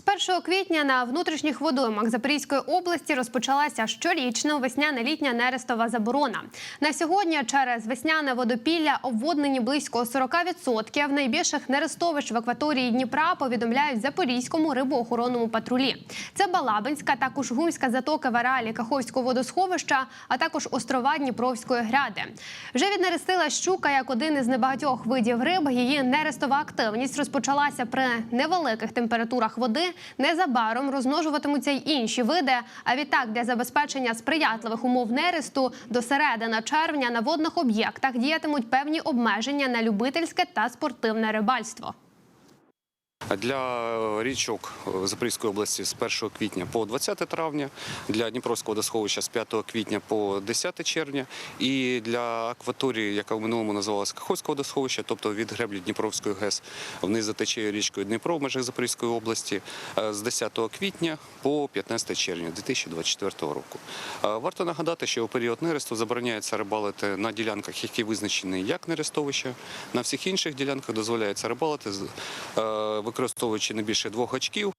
З 1 квітня на внутрішніх водоймах Запорізької області розпочалася щорічна весняна-літня нерестова заборона. На сьогодні через весняне водопілля обводнені близько 40% найбільших нерестовищ в акваторії Дніпра повідомляють Запорізькому рибоохоронному патрулі. Це Балабинська та Кушгумська затоки в ареалі Каховського водосховища, а також острова Дніпровської гряди. Вже віднерестила щука як один із небагатьох видів риб. Її нерестова активність розпочалася при невеликих температурах води. Незабаром розмножуватимуться й інші види. А відтак для забезпечення сприятливих умов нересту до середини червня на водних об'єктах діятимуть певні обмеження на любительське та спортивне рибальство. Для річок Запорізької області з 1 квітня по 20 травня, для Дніпровського водосховища з 5 квітня по 10 червня і для акваторії, яка в минулому називалася Каховського водосховища, тобто від греблі Дніпровської ГЕС вниз за течією річкою Дніпро в межах Запорізької області е, з 10 квітня по 15 червня 2024 року. Е, Варто нагадати, що у період нересту забороняється рибалити на ділянках, які визначені як нерестовища. На всіх інших ділянках дозволяється рибалити, е, використовуючи не більше двох гачків.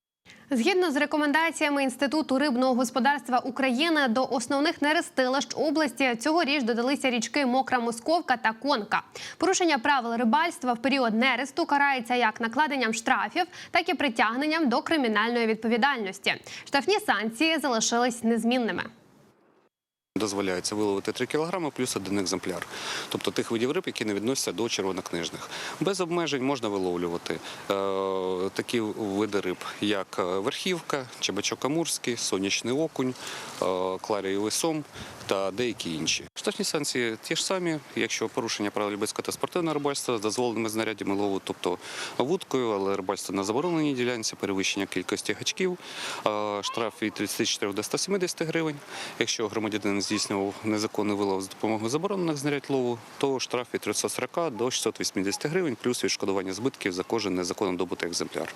Згідно з рекомендаціями Інституту рибного господарства України до основних нерестилищ області цьогоріч додалися річки Мокра Московка та Конка. Порушення правил рибальства в період нересту карається як накладенням штрафів, так і притягненням до кримінальної відповідальності. Штрафні санкції залишились незмінними. Дозволяється виловити 3 кг плюс один екземпляр, тобто тих видів риб, які не відносяться до червонокнижних. Без обмежень можна виловлювати е, такі види риб, як е, верхівка, чебачок амурський, сонячний окунь, е, кларієвий сом та деякі інші. Штрафні санкції ті ж самі, якщо порушення правил любецького та спортивного рибальства з дозволеними знаряддями лову, тобто вудкою, але рибальство на забороненій ділянці, перевищення кількості гачків, е, штраф від 34 до 170 гривень. Якщо громадянин здійснював незаконний вилов з допомогою заборонених знарядь лову, то штраф від 340 до 680 гривень, плюс відшкодування збитків за кожен незаконно добутий екземпляр.